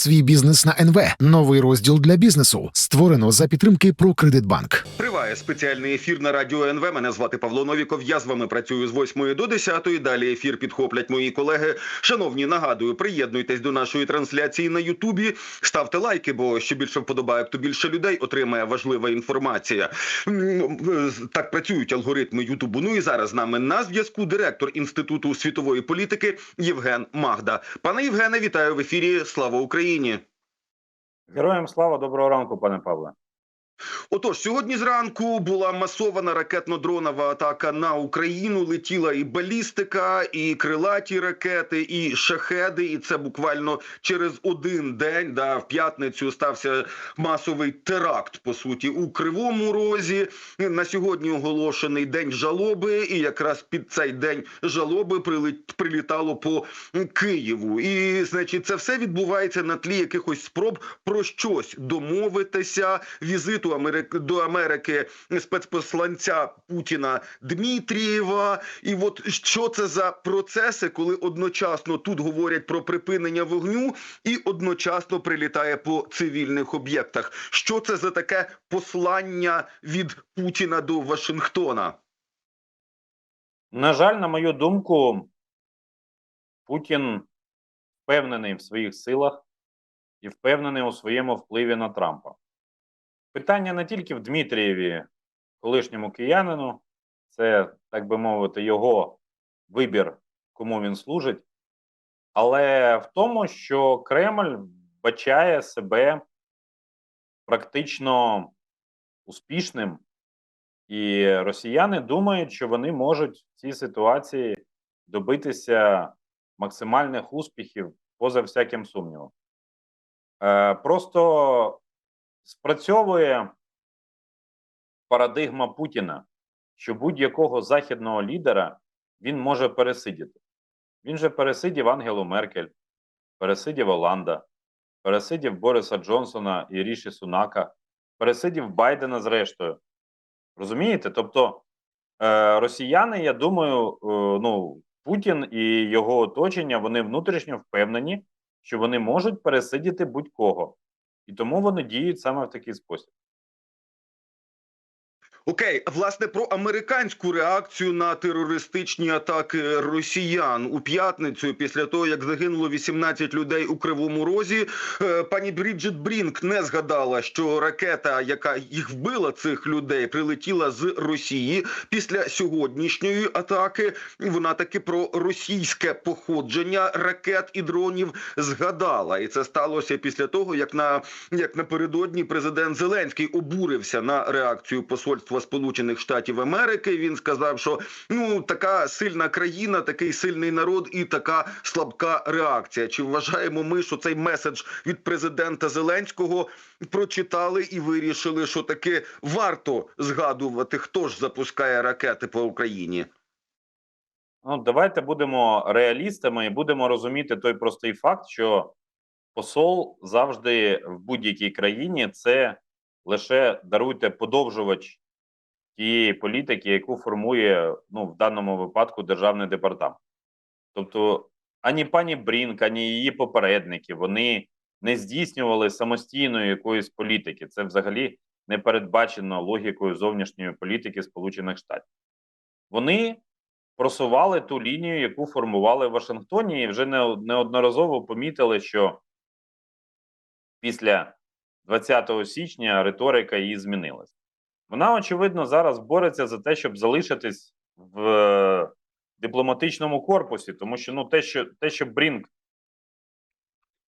Свій бізнес на НВ. Новий розділ для бізнесу. Створено за підтримки «Прокредитбанк». Триває спеціальний ефір на радіо НВ. Мене звати Павло Новіков. Я з вами працюю з 8 до 10. Далі ефір підхоплять мої колеги. Шановні, нагадую, приєднуйтесь до нашої трансляції на Ютубі. Ставте лайки, бо що більше вподобає, то більше людей отримає важлива інформація. Е, Так працюють алгоритми Ютубу. Ну і зараз з нами на зв'язку директор інституту світової політики Євген Магда. Пане Євгене, вітаю в ефірі. Слава Україні! Героям слава, доброго ранку, пане Павле. Отож, сьогодні зранку була масована ракетно-дронова атака на Україну. Летіла і балістика, і крилаті ракети, і шахеди. І це буквально через один день. Да, в п'ятницю стався масовий теракт. По суті, у кривому розі на сьогодні оголошений день жалоби. І якраз під цей день жалоби прилітало по Києву. І значить, це все відбувається на тлі якихось спроб про щось домовитися. Візиту. До Америки спецпосланця Путіна Дмитрієва. І от що це за процеси, коли одночасно тут говорять про припинення вогню, і одночасно прилітає по цивільних об'єктах. Що це за таке послання від Путіна до Вашингтона? На жаль, на мою думку, Путін впевнений в своїх силах і впевнений у своєму впливі на Трампа. Питання не тільки в Дмитрієві, колишньому киянину, це, так би мовити, його вибір, кому він служить, але в тому, що Кремль бачає себе практично успішним, і росіяни думають, що вони можуть в цій ситуації добитися максимальних успіхів поза всяким сумнівом. Е, просто спрацьовує парадигма Путіна, що будь-якого західного лідера він може пересидіти. Він же пересидів Ангелу Меркель, пересидів Оланда, пересидів Бориса Джонсона і Ріші Сунака, пересидів Байдена зрештою. Розумієте? Тобто е, росіяни, я думаю, е, ну, Путін і його оточення вони внутрішньо впевнені, що вони можуть пересидіти будь-кого. І тому вони діють саме в такий спосіб. Окей, власне, про американську реакцію на терористичні атаки росіян у п'ятницю, після того як загинуло 18 людей у Кривому Розі, е, пані Бріджит Брінк не згадала, що ракета, яка їх вбила, цих людей, прилетіла з Росії після сьогоднішньої атаки. Вона таки про російське походження ракет і дронів згадала, і це сталося після того, як на як напередодні президент Зеленський обурився на реакцію посольства Сполучених Штатів Америки. Він сказав, що ну така сильна країна, такий сильний народ і така слабка реакція. Чи вважаємо ми, що цей меседж від президента Зеленського прочитали і вирішили, що таки варто згадувати, хто ж запускає ракети по Україні? Ну, давайте будемо реалістами і будемо розуміти той простий факт, що посол завжди в будь-якій країні це лише даруйте подовжувач тієї політики, яку формує ну, в даному випадку державний департамент. Тобто ані пані Брінк, ані її попередники вони не здійснювали самостійної якоїсь політики. Це взагалі не передбачено логікою зовнішньої політики Сполучених Штатів. Вони просували ту лінію, яку формували в Вашингтоні, і вже неодноразово помітили, що після 20 січня риторика її змінилась. Вона, очевидно, зараз бореться за те, щоб залишитись в е, дипломатичному корпусі, тому що ну, те, що те, що Брінк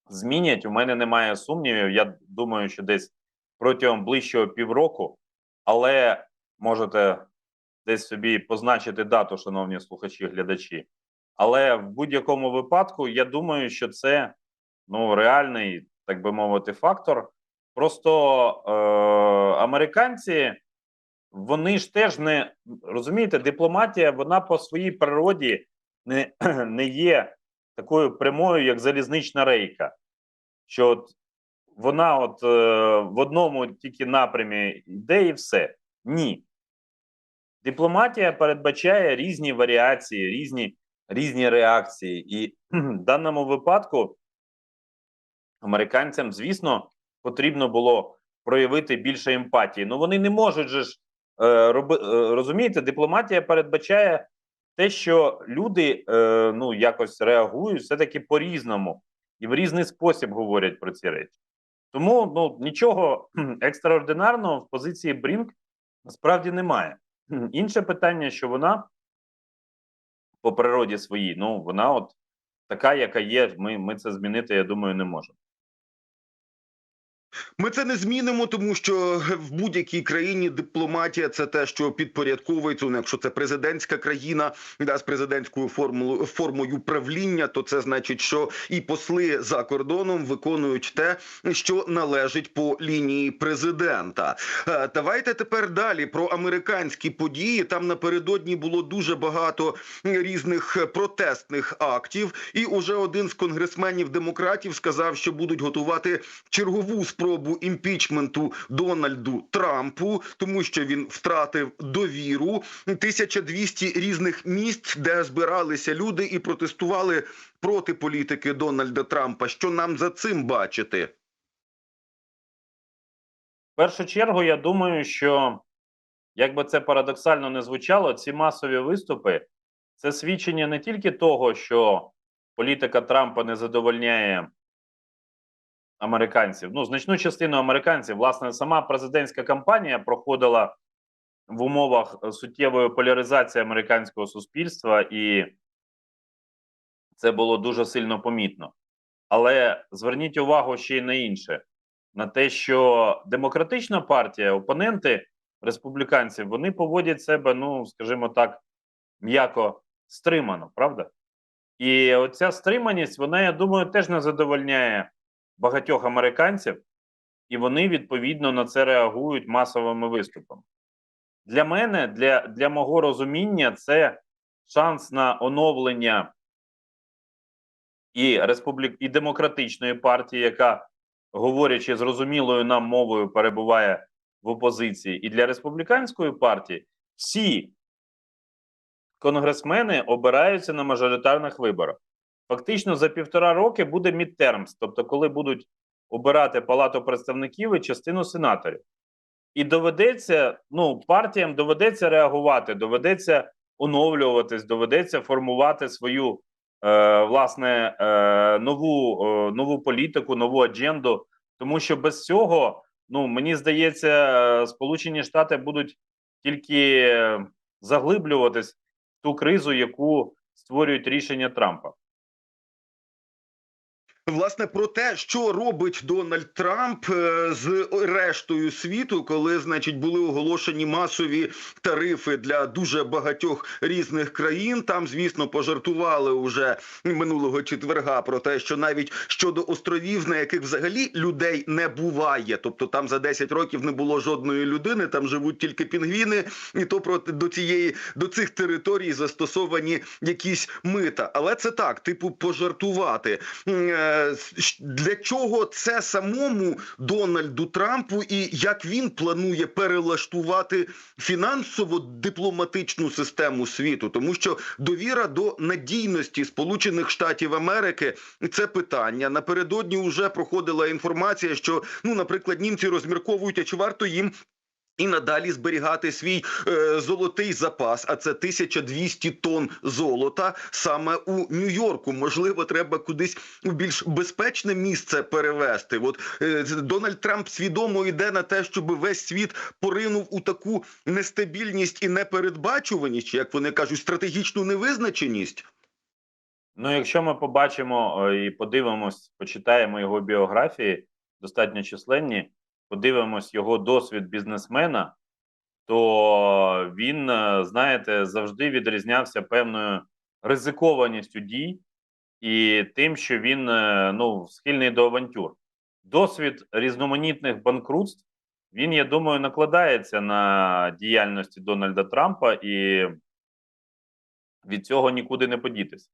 змінять, у мене немає сумнівів. Я думаю, що десь протягом ближчого півроку, але можете десь собі позначити дату, шановні слухачі, глядачі. Але в будь-якому випадку, я думаю, що це ну, реальний, так би мовити, фактор. Просто е, американці, вони ж теж не розумієте, дипломатія, вона по своїй природі не, не є такою прямою, як залізнична рейка. Що от вона от е, в одному тільки напрямі йде і все. Ні. Дипломатія передбачає різні варіації, різні, різні реакції. І в даному випадку американцям, звісно, потрібно було проявити більше емпатії. Ну вони не можуть же ж роби, е, розумієте, дипломатія передбачає те, що люди е, ну якось реагують все-таки по-різному і в різний спосіб говорять про ці речі. Тому ну нічого екстраординарного в позиції Брінк насправді немає. Інше питання, що вона по природі своїй, ну вона от така, яка є. Ми, ми це змінити, я думаю, не можемо. Ми це не змінимо, тому що в будь-якій країні дипломатія це те, що підпорядковується. Ну, якщо це президентська країна, да, з президентською формулою формою правління, то це значить, що і посли за кордоном виконують те, що належить по лінії президента. Е, Давайте тепер далі про американські події. Там напередодні було дуже багато різних протестних актів, і уже один з конгресменів демократів сказав, що будуть готувати чергову спробу імпічменту Дональду Трампу, тому що він втратив довіру. 1200 різних місць, де збиралися люди і протестували проти політики Дональда Трампа. Що нам за цим бачити? В першу чергу, я думаю, що як би це парадоксально не звучало, ці масові виступи це свідчення не тільки того, що політика Трампа не задовольняє американців, ну значну частину американців, власне, сама президентська кампанія проходила в умовах е, суттєвої поляризації американського суспільства, і це було дуже сильно помітно. Але зверніть увагу ще й на інше: на те, що демократична партія, опоненти республіканців, вони поводять себе, ну скажімо так, м'яко стримано, правда? І оця стриманість, вона, я думаю, теж не задовольняє багатьох американців, і вони відповідно на це реагують масовими виступами. Для мене, для, для мого розуміння, це шанс на оновлення і республік, і демократичної партії, яка, говорячи зрозумілою нам мовою, перебуває в опозиції, і для республіканської партії всі конгресмени обираються на мажоритарних виборах. Фактично за півтора роки буде мідтермс, тобто, коли будуть обирати палату представників і частину сенаторів. І доведеться, ну, партіям доведеться реагувати, доведеться оновлюватись, доведеться формувати свою е, власне е, нову, е, нову політику, нову адженду. Тому що без цього, ну мені здається, Сполучені Штати будуть тільки заглиблюватись в ту кризу, яку створюють рішення Трампа. Власне, про те, що робить Дональд Трамп е, з рештою світу, коли, значить, були оголошені масові тарифи для дуже багатьох різних країн. Там, звісно, пожартували уже минулого четверга про те, що навіть щодо островів, на яких взагалі людей не буває, тобто там за 10 років не було жодної людини, там живуть тільки пінгвіни, і то проти до цієї до цих територій застосовані якісь мита. Але це так, типу, пожартувати. Е, Для чого це самому Дональду Трампу і як він планує перелаштувати фінансово-дипломатичну систему світу? Тому що довіра до надійності Сполучених Штатів Америки це питання. Напередодні вже проходила інформація, що ну, наприклад, німці розмірковують, а чи варто їм. І надалі зберігати свій е, золотий запас, а це 1200 тонн золота саме у Нью-Йорку. Можливо, треба кудись у більш безпечне місце перевести. От е, Дональд Трамп свідомо йде на те, щоб весь світ поринув у таку нестабільність і непередбачуваність, як вони кажуть, стратегічну невизначеність. Ну, якщо ми побачимо е, і подивимось, почитаємо його біографії, достатньо численні, подивимось його досвід бізнесмена, то він, е, знаєте, завжди відрізнявся певною ризикованістю дій і тим, що він е, ну, схильний до авантюр. Досвід різноманітних банкрутств, він, я думаю, накладається на діяльності Дональда Трампа, і від цього нікуди не подітися.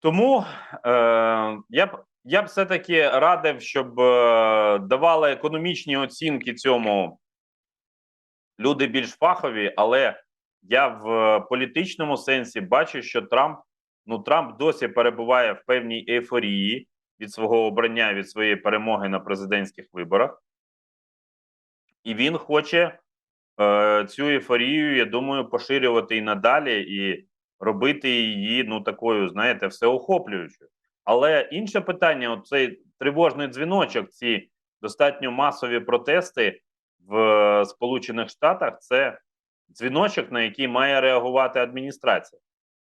Тому е, я б я б все-таки радив, щоб е, давали економічні оцінки цьому люди більш фахові, але я в е, політичному сенсі бачу, що Трамп ну Трамп досі перебуває в певній ейфорії, від свого обрання, від своєї перемоги на президентських виборах. І він хоче е, цю ейфорію, я думаю, поширювати і надалі, і робити її, ну, такою, знаєте, всеохоплюючою. Але інше питання: цей тривожний дзвіночок, ці достатньо масові протести в е, Сполучених Штатах, це дзвіночок, на який має реагувати адміністрація.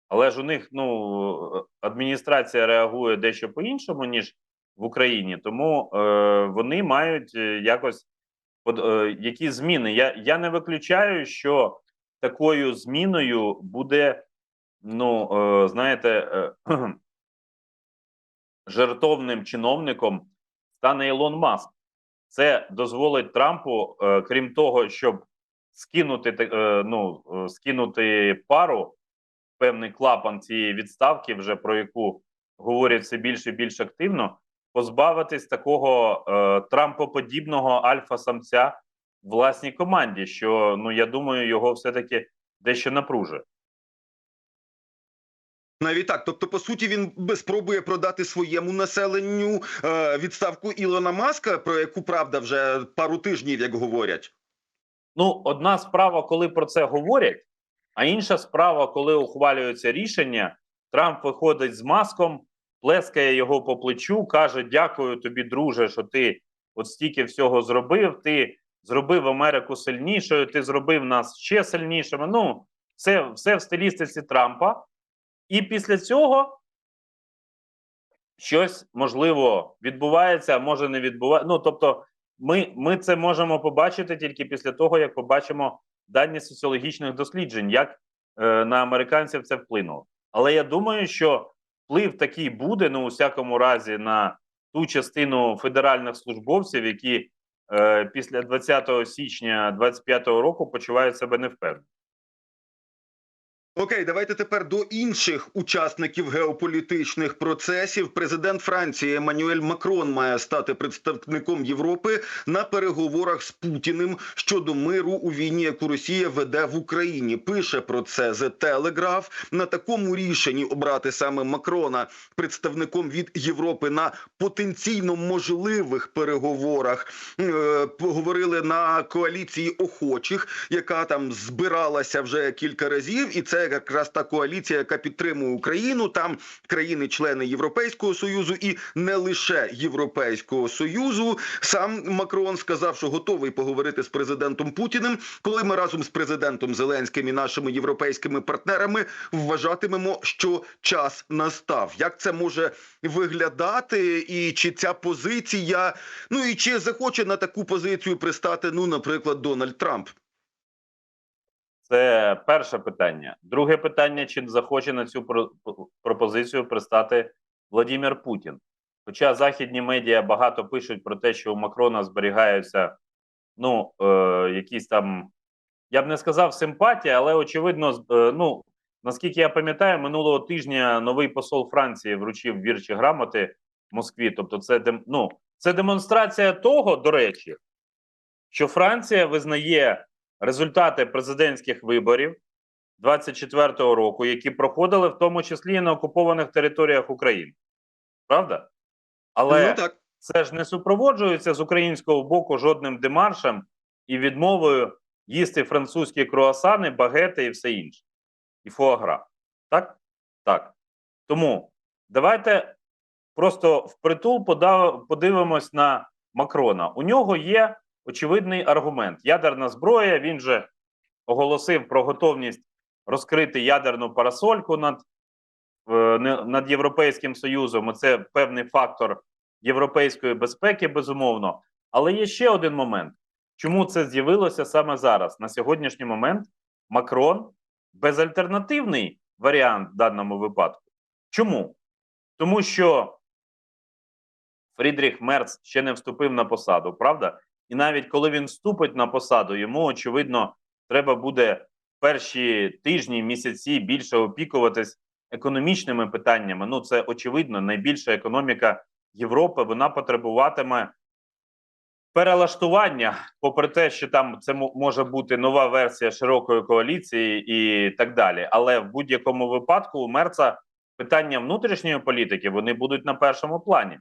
Але ж у них ну адміністрація реагує дещо по-іншому, ніж в Україні, тому е, вони мають е, якось от, е, які зміни. Я, я не виключаю, що такою зміною буде, ну е, знаєте, е, жертовним чиновником стане Ілон Маск. Це дозволить Трампу, е, крім того, щоб скинути е, ну, е, скинути пару певний клапан цієї відставки, вже про яку говорять все більше і більш активно, позбавитись такого трампоподібного альфа-самця власній команді, що ну я думаю, його все-таки дещо напружує. Навіть так, тобто, по суті, він спробує продати своєму населенню е, відставку Ілона Маска, про яку правда вже пару тижнів, як говорять. Ну, одна справа, коли про це говорять, а інша справа, коли ухвалюється рішення, Трамп виходить з маском, плескає його по плечу, каже: Дякую тобі, друже, що ти от стільки всього зробив. Ти зробив Америку сильнішою, ти зробив нас ще сильнішими. Ну, все, все в стилістиці Трампа. І після цього щось можливо відбувається, а може не відбувається. Ну, тобто, ми, ми це можемо побачити тільки після того, як побачимо дані соціологічних досліджень, як е, на американців це вплинуло. Але я думаю, що вплив такий буде, ну, у всякому разі, на ту частину федеральних службовців, які е, після 20 січня 2025 року почувають себе невпевнено. Окей, давайте тепер до інших учасників геополітичних процесів. Президент Франції Еммануель Макрон має стати представником Європи на переговорах з Путіним щодо миру у війні, яку Росія веде в Україні. Пише про це The Telegraph. На такому рішенні обрати саме Макрона представником від Європи на потенційно можливих переговорах. Е, Поговорили на коаліції охочих, яка там збиралася вже кілька разів, і це якраз та коаліція, яка підтримує Україну. Там країни-члени Європейського союзу і не лише Європейського союзу. Сам Макрон сказав, що готовий поговорити з президентом Путіним, коли ми разом з президентом Зеленським і нашими європейськими партнерами вважатимемо, що час настав. Як це може виглядати, і чи ця позиція, ну і чи захоче на таку позицію пристати, ну, наприклад, Дональд Трамп? Це перше питання. Друге питання: чи захоче на цю про- пропозицію пристати Владимир Путін? Хоча західні медіа багато пишуть про те, що у Макрона зберігаються ну, е, якісь там, я б не сказав симпатія, але очевидно, е, ну наскільки я пам'ятаю, минулого тижня новий посол Франції вручив вірчі грамоти Москві. Тобто, це ну, це демонстрація того, до речі, що Франція визнає результати президентських виборів 24-го року, які проходили в тому числі і на окупованих територіях України. Правда? Але Ну так. це ж не супроводжується з українського боку жодним демаршем і відмовою їсти французькі круасани, багети і все інше. І фуагра. Так? Так. Тому давайте просто впритул подав, подивимось на Макрона. У нього є очевидний аргумент. Ядерна зброя. Він же оголосив про готовність розкрити ядерну парасольку над, над Європейським Союзом. Це певний фактор європейської безпеки, безумовно. Але є ще один момент. Чому це з'явилося саме зараз? На сьогоднішній момент Макрон безальтернативний варіант в даному випадку. Чому? Тому що Фрідріх Мерц ще не вступив на посаду, правда? І навіть коли він вступить на посаду, йому очевидно треба буде перші тижні, місяці більше опікуватись економічними питаннями. Ну, це очевидно, найбільша економіка Європи вона потребуватиме перелаштування, попри те, що там це може бути нова версія широкої коаліції і так далі. Але в будь-якому випадку у Мерца питання внутрішньої політики вони будуть на першому плані.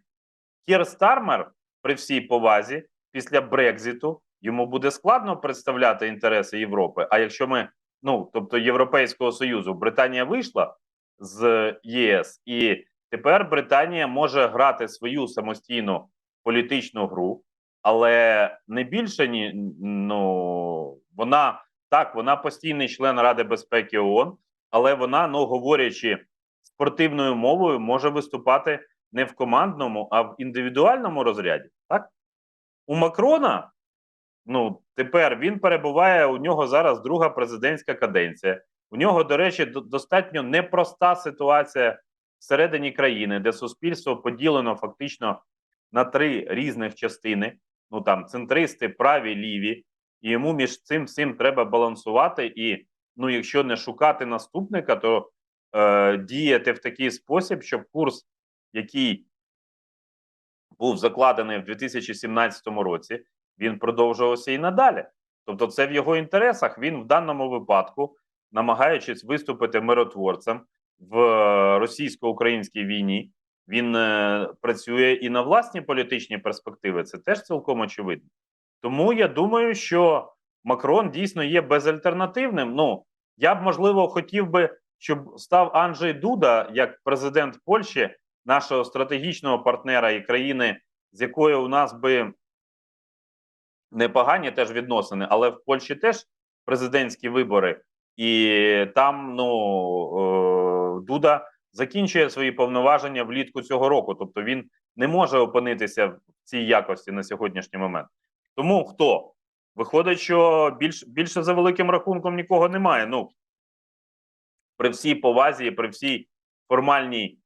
Кір Стармер, при всій повазі, після Брекзиту йому буде складно представляти інтереси Європи. А якщо ми, ну тобто Європейського Союзу, Британія вийшла з ЄС, і тепер Британія може грати свою самостійну політичну гру, але не більше ні ну вона так, вона постійний член Ради безпеки ООН, але вона, ну говорячи спортивною мовою, може виступати не в командному, а в індивідуальному розряді. У Макрона, ну тепер він перебуває. У нього зараз друга президентська каденція. У нього, до речі, достатньо непроста ситуація всередині країни, де суспільство поділено фактично на три різних частини. Ну там центристи, праві, ліві, і йому між цим всім треба балансувати. І ну, якщо не шукати наступника, то е, діяти в такий спосіб, щоб курс, який був закладений в 2017 році, він продовжувався і надалі. Тобто, це в його інтересах. Він в даному випадку, намагаючись виступити миротворцем в е, російсько-українській війні, він е, працює і на власні політичні перспективи. Це теж цілком очевидно. Тому я думаю, що Макрон дійсно є безальтернативним. Ну я б можливо хотів би, щоб став Анджей Дуда як президент Польщі, нашого стратегічного партнера і країни, з якою у нас би непогані теж відносини, але в Польщі теж президентські вибори, і там ну е, Дуда закінчує свої повноваження влітку цього року. Тобто він не може опинитися в цій якості на сьогоднішній момент. Тому хто виходить, що більш більше за великим рахунком нікого немає. Ну при всій повазі, при всій формальній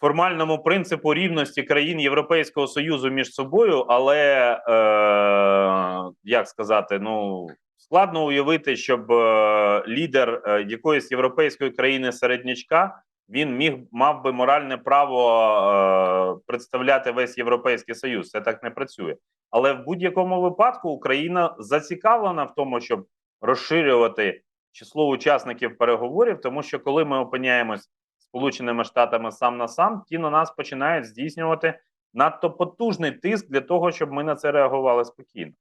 формальному принципу рівності країн Європейського Союзу між собою, але е, як сказати, ну складно уявити, щоб е, лідер е, якоїсь європейської країни середнячка він міг мав би моральне право е, представляти весь європейський союз. Це так не працює. Але в будь-якому випадку Україна зацікавлена в тому, щоб розширювати число учасників переговорів, тому що коли ми опиняємось Сполученими Штатами сам на сам, ті на нас починають здійснювати надто потужний тиск для того, щоб ми на це реагували спокійно.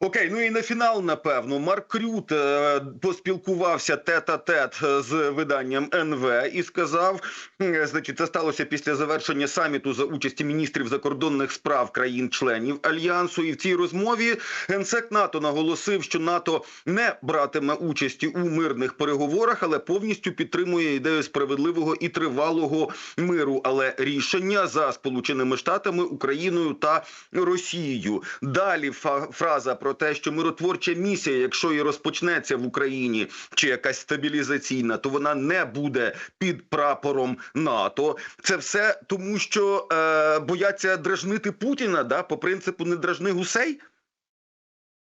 Окей, ну і на фінал, напевно, Марк Крют е, поспілкувався тет-а-тет з виданням НВ і сказав: е, значить, це сталося після завершення саміту за участі міністрів закордонних справ країн-членів альянсу. І в цій розмові генсек НАТО наголосив, що НАТО не братиме участі у мирних переговорах, але повністю підтримує ідею справедливого і тривалого миру. Але рішення за Сполученими Штатами, Україною та Росією. Далі фраза про те, що миротворча місія, якщо і розпочнеться в Україні чи якась стабілізаційна, то вона не буде під прапором НАТО. Це все тому, що е, бояться дражнити Путіна, да, по принципу не дражни гусей.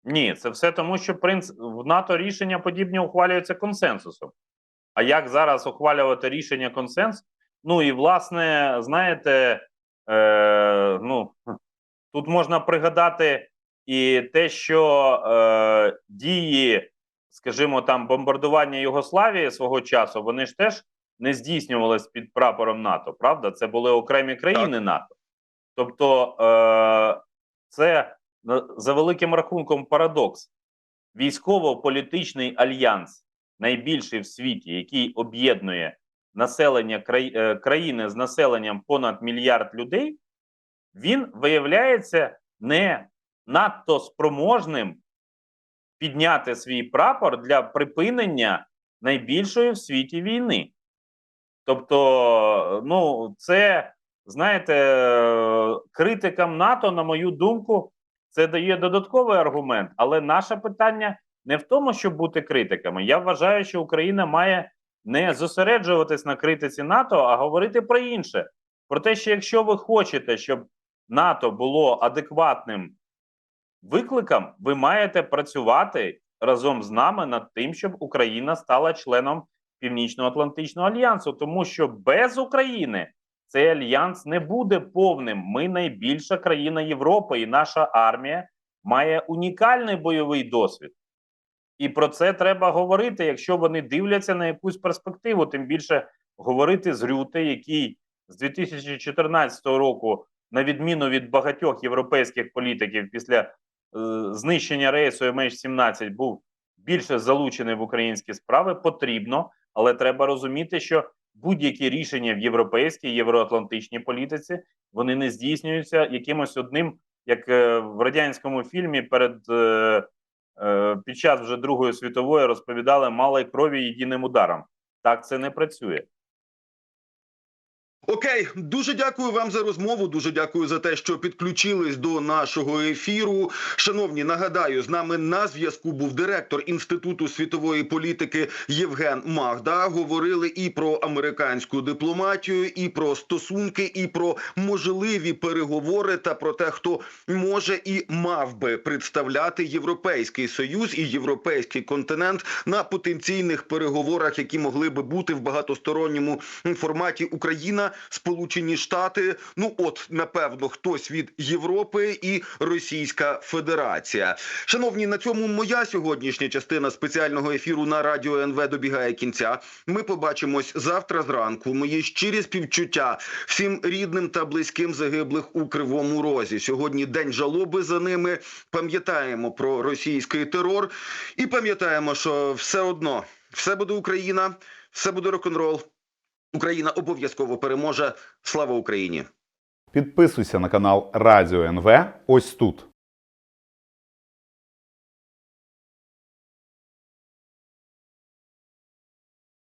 Ні, це все тому, що принц... в НАТО рішення подібні ухвалюються консенсусом. А як зараз ухвалювати рішення консенсус? Ну і власне, знаєте, е, ну тут можна пригадати і те, що е, дії, скажімо, там бомбардування Югославії свого часу, вони ж теж не здійснювалися під прапором НАТО, правда? Це були окремі країни НАТО. Тобто, е, це за великим рахунком парадокс. Військово-політичний альянс, найбільший в світі, який об'єднує населення е, країни з населенням понад мільярд людей, він виявляється не надто спроможним підняти свій прапор для припинення найбільшої в світі війни. Тобто, ну, це, знаєте, критикам НАТО, на мою думку, це дає додатковий аргумент. Але наше питання не в тому, щоб бути критиками. Я вважаю, що Україна має не зосереджуватись на критиці НАТО, а говорити про інше. Про те, що якщо ви хочете, щоб НАТО було адекватним викликам, ви маєте працювати разом з нами над тим, щоб Україна стала членом Північно-Атлантичного альянсу, тому що без України цей альянс не буде повним. Ми найбільша країна Європи, і наша армія має унікальний бойовий досвід. І про це треба говорити, якщо вони дивляться на якусь перспективу, тим більше говорити з Рюте, який з 2014 року, на відміну від багатьох європейських політиків, після знищення рейсу MH17 був більше залучений в українські справи, потрібно, але треба розуміти, що будь-які рішення в європейській євроатлантичній політиці вони не здійснюються якимось одним, як е, в радянському фільмі перед е, е, під час вже Другої світової розповідали малої крові єдиним ударом. Так це не працює. Окей, дуже дякую вам за розмову. Дуже дякую за те, що підключились до нашого ефіру. Шановні, нагадаю, з нами на зв'язку був директор інституту світової політики Євген Магда. Говорили і про американську дипломатію, і про стосунки, і про можливі переговори та про те, хто може і мав би представляти європейський союз і європейський континент на потенційних переговорах, які могли би бути в багатосторонньому форматі Україна. Сполучені Штати, ну от напевно, хтось від Європи і Російська Федерація. Шановні, на цьому моя сьогоднішня частина спеціального ефіру на радіо НВ добігає кінця. Ми побачимось завтра зранку. Мої щирі співчуття всім рідним та близьким загиблих у кривому розі. Сьогодні день жалоби за ними. Пам'ятаємо про російський терор і пам'ятаємо, що все одно все буде Україна, все буде рок-н-рол. Україна обов'язково переможе. Слава Україні! Підписуйся на канал Радіо НВ ось тут.